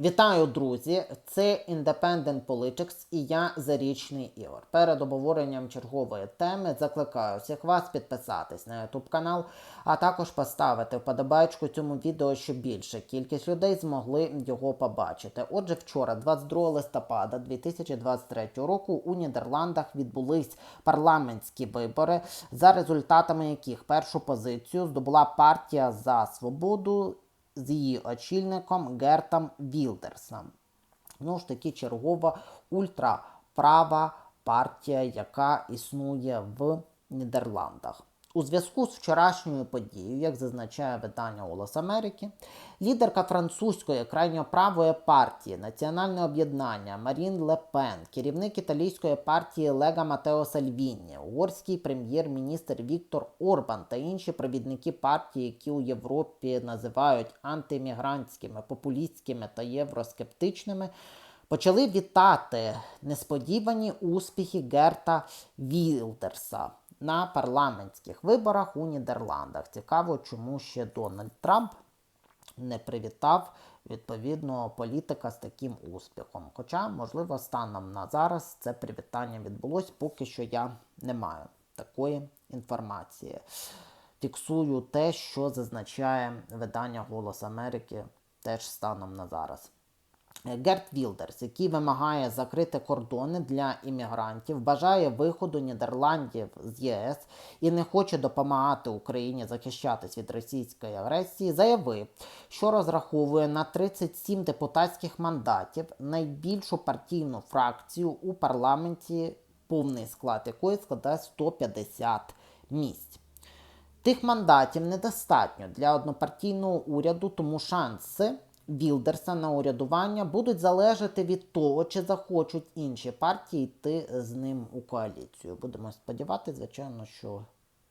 Вітаю, друзі! Це Independent Politics і я Зарічний Ігор. Перед обговоренням чергової теми закликаю всіх вас підписатись на YouTube канал, а також поставити вподобайку цьому відео, щоб більше кількість людей змогли його побачити. Отже, вчора, 22 листопада 2023 року, у Нідерландах відбулись парламентські вибори, за результатами яких першу позицію здобула партія за свободу з її очільником Гертом Вілдерсом. Знову ж таки, чергова ультраправа партія, яка існує в Нідерландах. У зв'язку з вчорашньою подією, як зазначає видання Голос Америки, лідерка французької крайньоправої партії Національне об'єднання Марін Ле Пен, керівник італійської партії Лега Матео Сальвіні, угорський прем'єр-міністр Віктор Орбан та інші провідники партії, які у Європі називають антимігрантськими, популістськими та євроскептичними. Почали вітати несподівані успіхи Герта Вілдерса на парламентських виборах у Нідерландах. Цікаво, чому ще Дональд Трамп не привітав відповідного політика з таким успіхом. Хоча, можливо, станом на зараз це привітання відбулось, поки що я не маю такої інформації. Фіксую те, що зазначає видання Голос Америки теж станом на зараз. Герт Вілдерс, який вимагає закрити кордони для іммігрантів, бажає виходу Нідерландів з ЄС і не хоче допомагати Україні захищатись від російської агресії, заявив, що розраховує на 37 депутатських мандатів найбільшу партійну фракцію у парламенті, повний склад якої складає 150 місць. Тих мандатів недостатньо для однопартійного уряду, тому шанси. Вілдерса на урядування будуть залежати від того, чи захочуть інші партії йти з ним у коаліцію. Будемо сподіватися, звичайно, що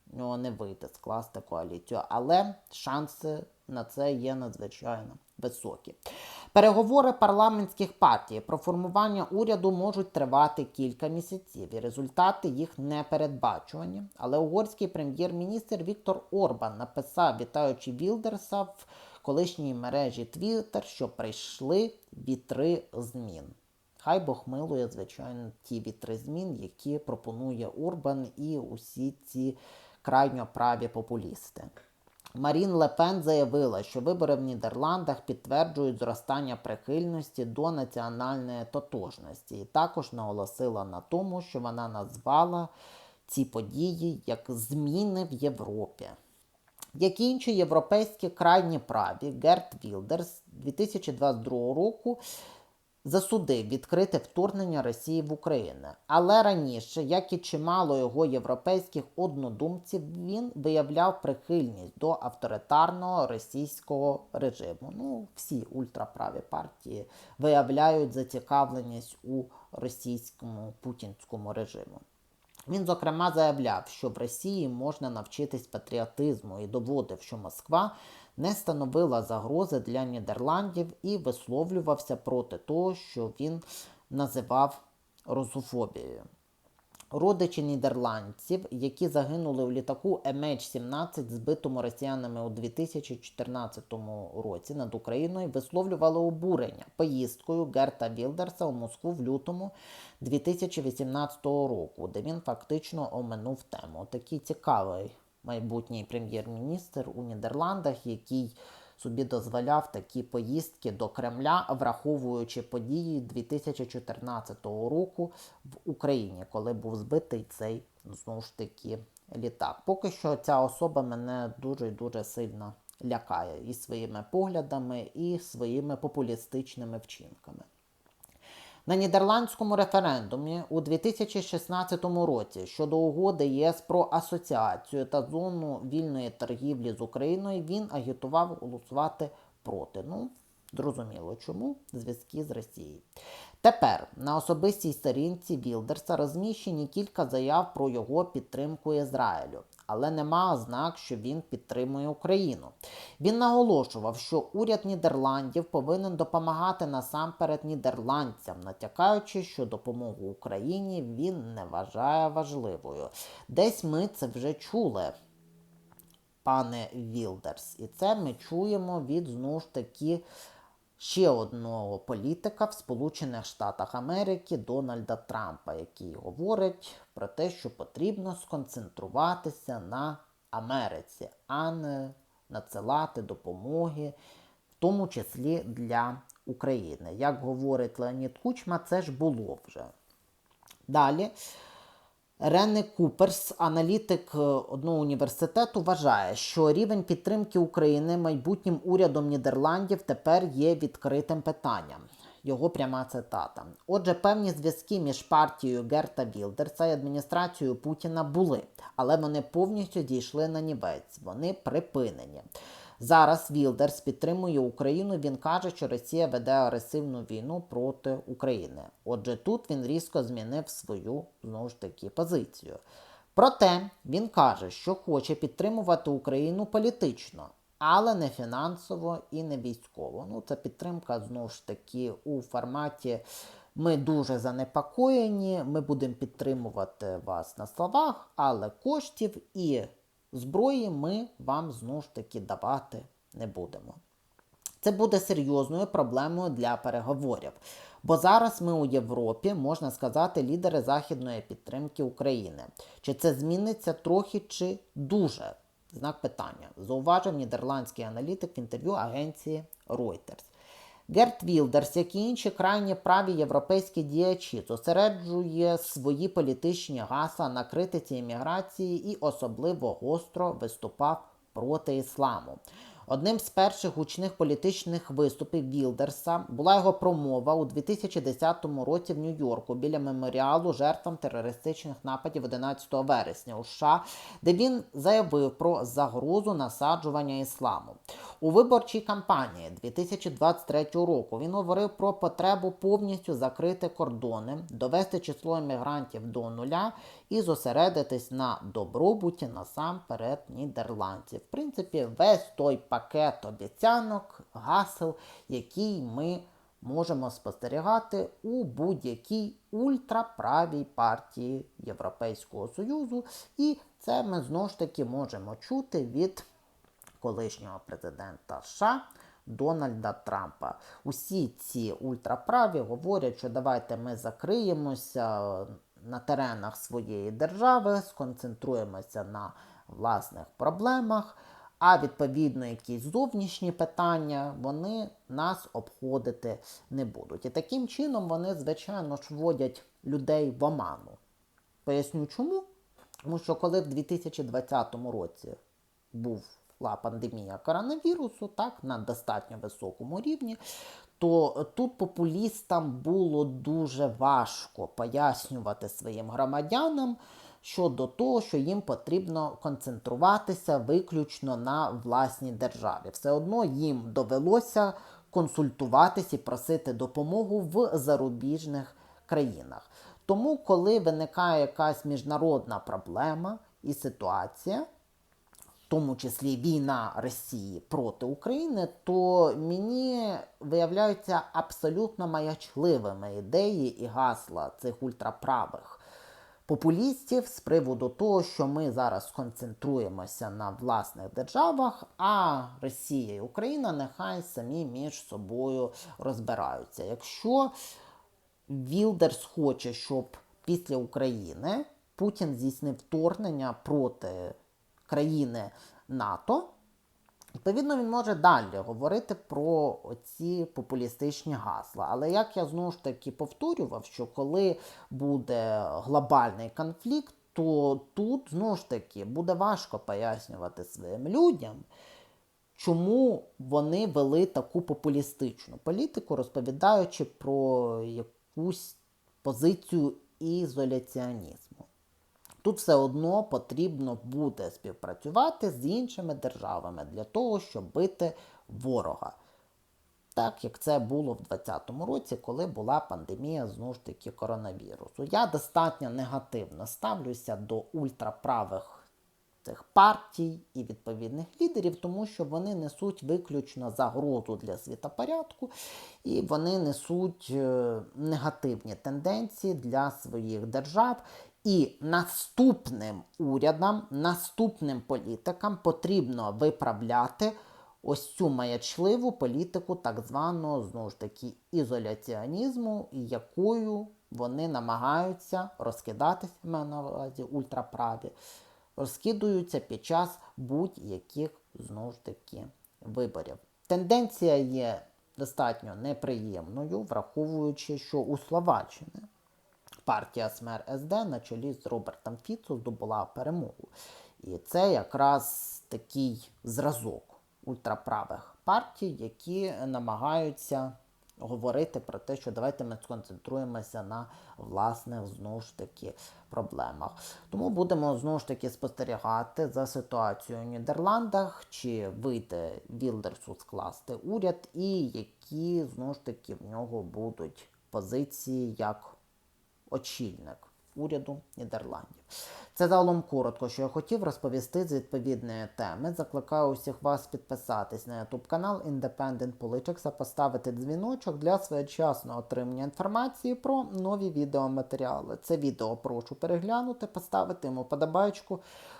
в нього не вийде скласти коаліцію, але шанси на це є надзвичайно високі. Переговори парламентських партій про формування уряду можуть тривати кілька місяців, і результати їх не передбачувані. Але угорський прем'єр-міністр Віктор Орбан написав, вітаючи Вілдерса в колишній мережі Twitter, що прийшли вітри змін. Хай Бог милує, звичайно, ті вітри змін, які пропонує Урбан і усі ці крайньо праві популісти. Марін Лепен заявила, що вибори в Нідерландах підтверджують зростання прихильності до національної тотожності, і також наголосила на тому, що вона назвала ці події як зміни в Європі. Як і інші європейські крайні праві, Герт Вілдерс 2022 року засудив відкрите вторгнення Росії в Україну. Але раніше, як і чимало його європейських однодумців, він виявляв прихильність до авторитарного російського режиму. Ну, всі ультраправі партії виявляють зацікавленість у російському путінському режиму. Він, зокрема, заявляв, що в Росії можна навчитись патріотизму і доводив, що Москва не становила загрози для Нідерландів і висловлювався проти того, що він називав русофобією. Родичі нідерландців, які загинули у літаку MH17, збитому росіянами у 2014 році над Україною, висловлювали обурення поїздкою Герта Вілдерса у Москву в лютому 2018 року, де він фактично оминув тему. Такий цікавий майбутній прем'єр-міністр у Нідерландах, який собі дозволяв такі поїздки до Кремля, враховуючи події 2014 року в Україні, коли був збитий цей знову ж таки літак. Поки що ця особа мене дуже дуже сильно лякає і своїми поглядами, і своїми популістичними вчинками. На нідерландському референдумі у 2016 році щодо угоди ЄС про асоціацію та зону вільної торгівлі з Україною він агітував голосувати проти. Ну, зрозуміло чому зв'язки з Росією. Тепер на особистій сторінці Вілдерса розміщені кілька заяв про його підтримку Ізраїлю але нема ознак, що він підтримує Україну. Він наголошував, що уряд Нідерландів повинен допомагати насамперед нідерландцям, натякаючи, що допомогу Україні він не вважає важливою. Десь ми це вже чули. Пане Вілдерс, і це ми чуємо від знову ж таки ще одного політика в Сполучених Штатах Америки Дональда Трампа, який говорить про те, що потрібно сконцентруватися на Америці, а не надсилати допомоги, в тому числі для України. Як говорить Леонід Кучма, це ж було вже. Далі. Рене Куперс, аналітик е, одного університету, вважає, що рівень підтримки України майбутнім урядом Нідерландів тепер є відкритим питанням. Його пряма цитата. Отже, певні зв'язки між партією Герта Вілдерса і адміністрацією Путіна були, але вони повністю дійшли на нівець. Вони припинені. Зараз Вілдерс підтримує Україну. Він каже, що Росія веде агресивну війну проти України. Отже, тут він різко змінив свою знову ж таки позицію. Проте він каже, що хоче підтримувати Україну політично, але не фінансово і не військово. Ну, це підтримка знову ж таки у форматі. Ми дуже занепокоєні, ми будемо підтримувати вас на словах, але коштів і зброї ми вам знову ж таки давати не будемо. Це буде серйозною проблемою для переговорів. Бо зараз ми у Європі, можна сказати, лідери західної підтримки України. Чи це зміниться трохи чи дуже? Знак питання. Зауважив нідерландський аналітик в інтерв'ю агенції Reuters. Герт Вілдерс, як і інші крайні праві європейські діячі, зосереджує свої політичні гасла на критиці імміграції і особливо гостро виступав проти ісламу. Одним з перших гучних політичних виступів Вілдерса була його промова у 2010 році в Нью-Йорку біля меморіалу жертвам терористичних нападів 11 вересня у США, де він заявив про загрозу насаджування ісламу. У виборчій кампанії 2023 року він говорив про потребу повністю закрити кордони, довести число іммігрантів до нуля і зосередитись на добробуті насамперед нідерландців. В принципі, весь той пакет обіцянок, гасел, який ми можемо спостерігати у будь-якій ультраправій партії Європейського Союзу. І це ми знову ж таки можемо чути від колишнього президента США. Дональда Трампа. Усі ці ультраправі говорять, що давайте ми закриємося на теренах своєї держави, сконцентруємося на власних проблемах, а відповідно якісь зовнішні питання вони нас обходити не будуть. І таким чином вони, звичайно ж, вводять людей в оману. Поясню чому? Тому що коли в 2020 році була пандемія коронавірусу, так, на достатньо високому рівні, то тут популістам було дуже важко пояснювати своїм громадянам щодо того, що їм потрібно концентруватися виключно на власній державі. Все одно їм довелося консультуватись і просити допомогу в зарубіжних країнах. Тому, коли виникає якась міжнародна проблема і ситуація, в тому числі війна Росії проти України, то мені виявляються абсолютно маячливими ідеї і гасла цих ультраправих популістів з приводу того, що ми зараз сконцентруємося на власних державах, а Росія і Україна нехай самі між собою розбираються. Якщо Вілдерс хоче, щоб після України Путін здійснив вторгнення проти країни НАТО. Відповідно, він може далі говорити про ці популістичні гасла. Але як я знову ж таки повторював, що коли буде глобальний конфлікт, то тут знову ж таки буде важко пояснювати своїм людям, чому вони вели таку популістичну політику, розповідаючи про якусь позицію ізоляціонізму. Тут все одно потрібно буде співпрацювати з іншими державами для того, щоб бити ворога. Так як це було в 2020 році, коли була пандемія знову ж таки коронавірусу. Я достатньо негативно ставлюся до ультраправих цих партій і відповідних лідерів, тому що вони несуть виключно загрозу для світопорядку, і вони несуть е, негативні тенденції для своїх держав. І наступним урядам, наступним політикам потрібно виправляти ось цю маячливу політику так званого знову ж таки ізоляціонізму, якою вони намагаються розкидатися, маю на увазі ультраправі, розкидаються під час будь-яких знову ж таки виборів. Тенденція є достатньо неприємною, враховуючи, що у Словаччині партія СМЕР СД на чолі з Робертом Фіцо здобула перемогу. І це якраз такий зразок ультраправих партій, які намагаються говорити про те, що давайте ми сконцентруємося на власних знову ж таки проблемах. Тому будемо знову ж таки спостерігати за ситуацією в Нідерландах, чи вийде Вілдерсу скласти уряд, і які знову ж таки в нього будуть позиції як очільник уряду Нідерландів. Це загалом коротко, що я хотів розповісти з відповідної теми. Закликаю усіх вас підписатись на YouTube канал Independent Politics, а поставити дзвіночок для своєчасного отримання інформації про нові відеоматеріали. Це відео прошу переглянути, поставити йому подобайку,